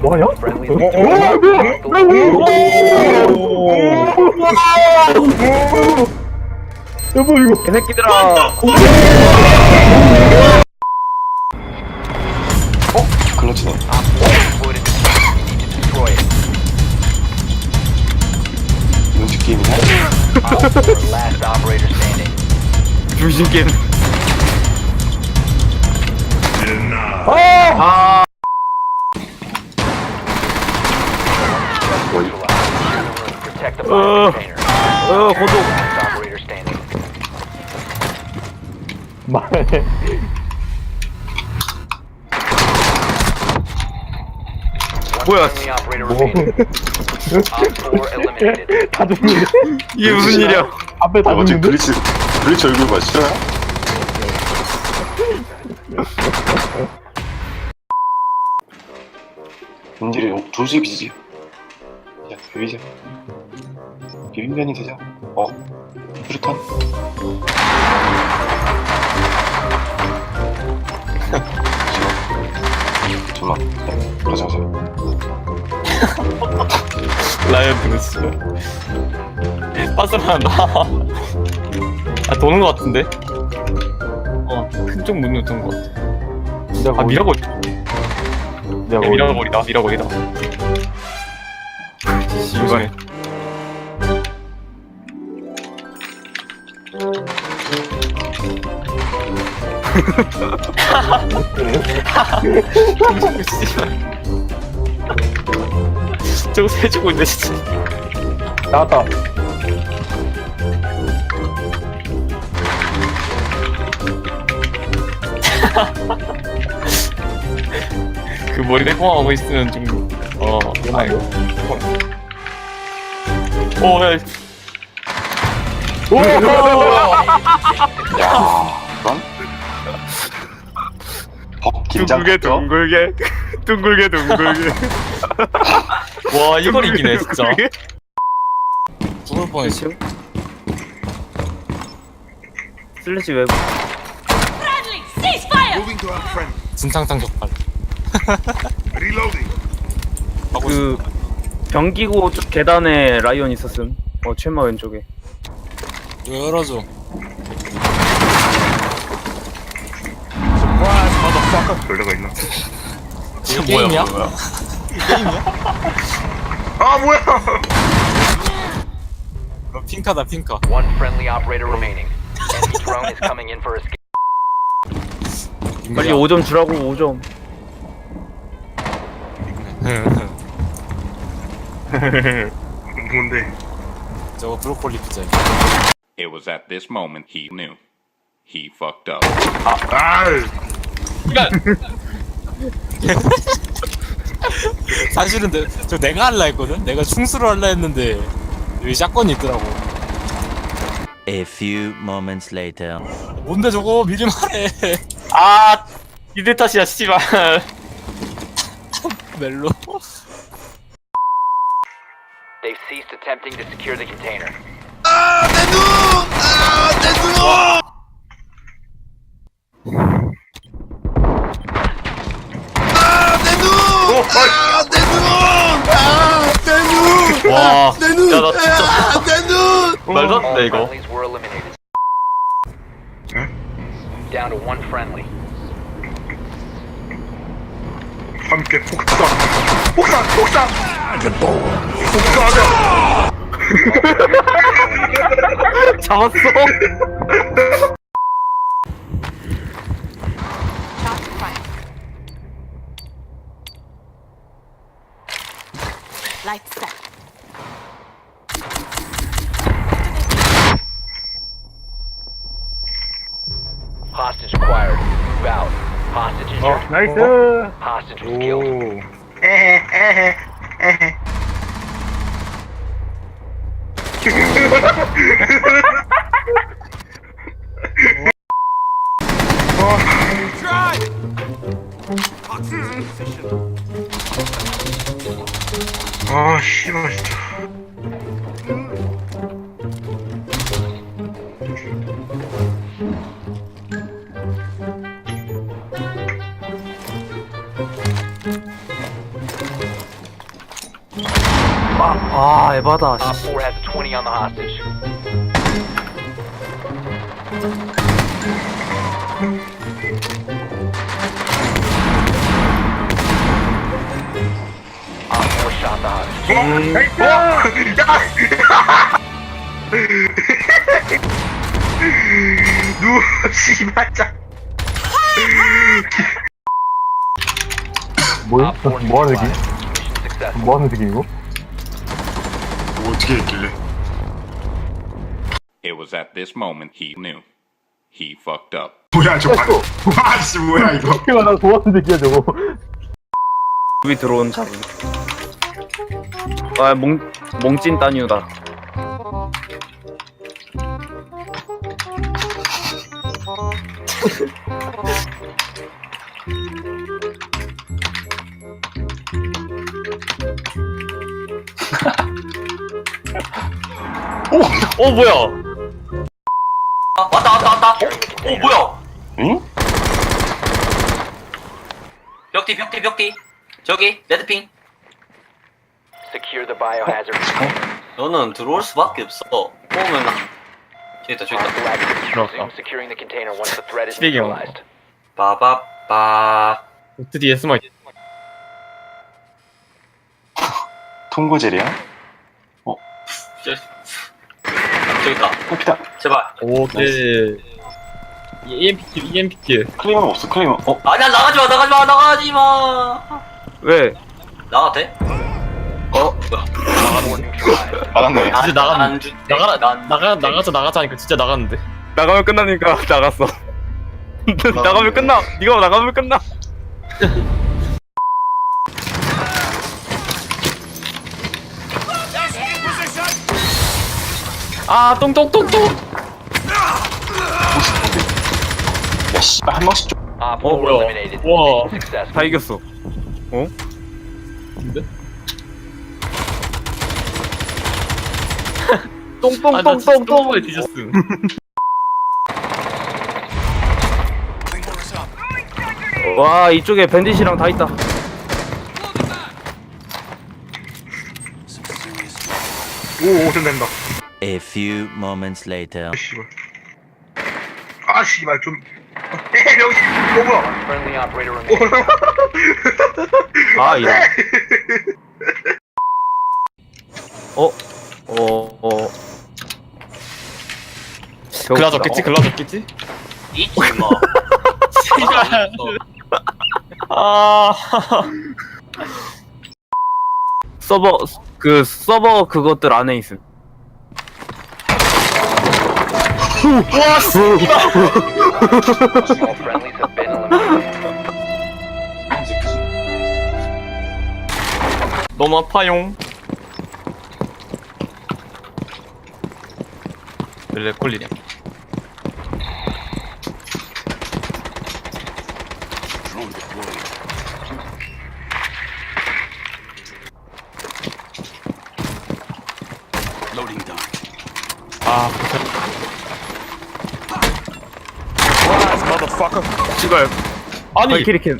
뭐하냐? 여보 이거 개새끼들아 클러치다. 눈치 게임이냐? 중심 게임 Protect the Uh. bio container. 어 고독 Last operator standing. 말해 One 뭐야? friendly operator remaining. Op 4 eliminated. 다 죽는데? 이게 무슨 일이야 앞에 다 아, 죽는데? 글리치, 글리치 얼굴 봐, 싫어요? 인질이 두 집이지. 야, 비비자. 비빔면이 되자. 어, 수류탄. 잠깐만. 가자, 가자. 라이언 드레스 빠스나한다 아 도는 거 같은데? 어큰쪽 문으로 도는 거 같아 아 미라골 내가 야, 미라골이다 미라골이다 씨발 저거 세주고 있네 진짜. 나왔다. 그 머리 내공하고 있으면 좀 어, 아이고. 오, 야, 야, 그런? 법 긴장. 둥글게 둥글게 둥글게 둥글게. 와, 이걸 이기네 진짜. 죽을 뻔했어. 슬래시 웹 Bradley, cease fire! Moving to our friend. 진상상 적발. Reloading. 그 병기고 쪽 계단에 라이언 있었음 어 최마 왼쪽에 이거 열어줘. 별로가 있나? 이거 게임이야? 아 뭐야? 핑카다 핑카. One friendly operator remaining. Enemy drone is coming in for escape. 빨리 5점 주라고 5점 뭔데? 저거 브로콜리 피자. It was at this moment he knew. He fucked up. 아, 사실은 내, 저 내가 할라 했거든? 내가 충수를 할라 했는데 여기 샷건이 있더라고 A few moments later. 뭔데 저거 미리 말해 아, 니들 탓이야 씨발. 멜로 They've ceased attempting to secure the container. 와, 야, 나 진짜. 말도 안 돼, 이거. Friendlies were eliminated. Down to one friendly. 함께 폭삭, 폭삭, 폭삭. 폭삭하자. 잡았어 Lights. Hostage yours. 나이스 Hostage was killed. 아, 씨발 진짜. 에바다 Op 4 has a 20 on the hostage. Op 4 shot the hostage. 누 씨발 짜 뭐야? Op 4 뭐하는 새끼? neutralized. Mission successful. 뭐하는 새끼 이거? 뭐 어떻게 했길래? It was at this moment he knew. He fucked up. 뭐야 저 바... 와씨 뭐야 이거. 새끼가 나 좋아하는 새끼야 저거. 위 들어온 자루 아몽 몽찐 따뉴다 어 뭐야 아, 왔다 왔다 왔다 어? 어 뭐야 응? 벽뒤 벽뒤 벽뒤 저기 레드핑 Secure the biohazard container. 너는 들어올 수밖에 없어 오면 저기 있다 저기 있다 Hostile activity. Resume securing the container once the threat is 시래기 형. neutralized. 빠바빠 드디어 숨어 있 통고젤이야? 저, 저기 있다. 호피다. 제발. 오케이. EMPT EMPT 클레이머 없어 클레이머. 어? 아니야 나가지 마 나가지 마 나가지 마. 왜? 나가 돼? 어? 뭐야? 나갔네 진짜 나갔네. 안 주- 나가라 난- 나가 나가자 나가자 하니까 진짜 나갔는데. 나가면 끝나니까 나갔어. 나가면 끝나. 니가 나가면 끝나 아 똥똥똥똥 야 씨발 한 명씩 좀 Op 어4 뭐야 eliminated. 와 Mission successful. 다 이겼어 어? 근데? 똥똥똥똥똥 뒤졌음 와 이쪽에 밴딧이랑 다 있다 오 오전 된다 A few moments later. 씨발. 아 씨발 좀. 에이 어 뭐야? Friendly operator remaining. 아 이런 어? 어? 어? 글라졌겠지? 글라졌겠지? 있지 뭐 아. 서버 그 서버 그것들 안에 있음 All friendlies have been eliminated. 너무 아파용 원래 꼴리냐 아 씨발 아니 발키리캔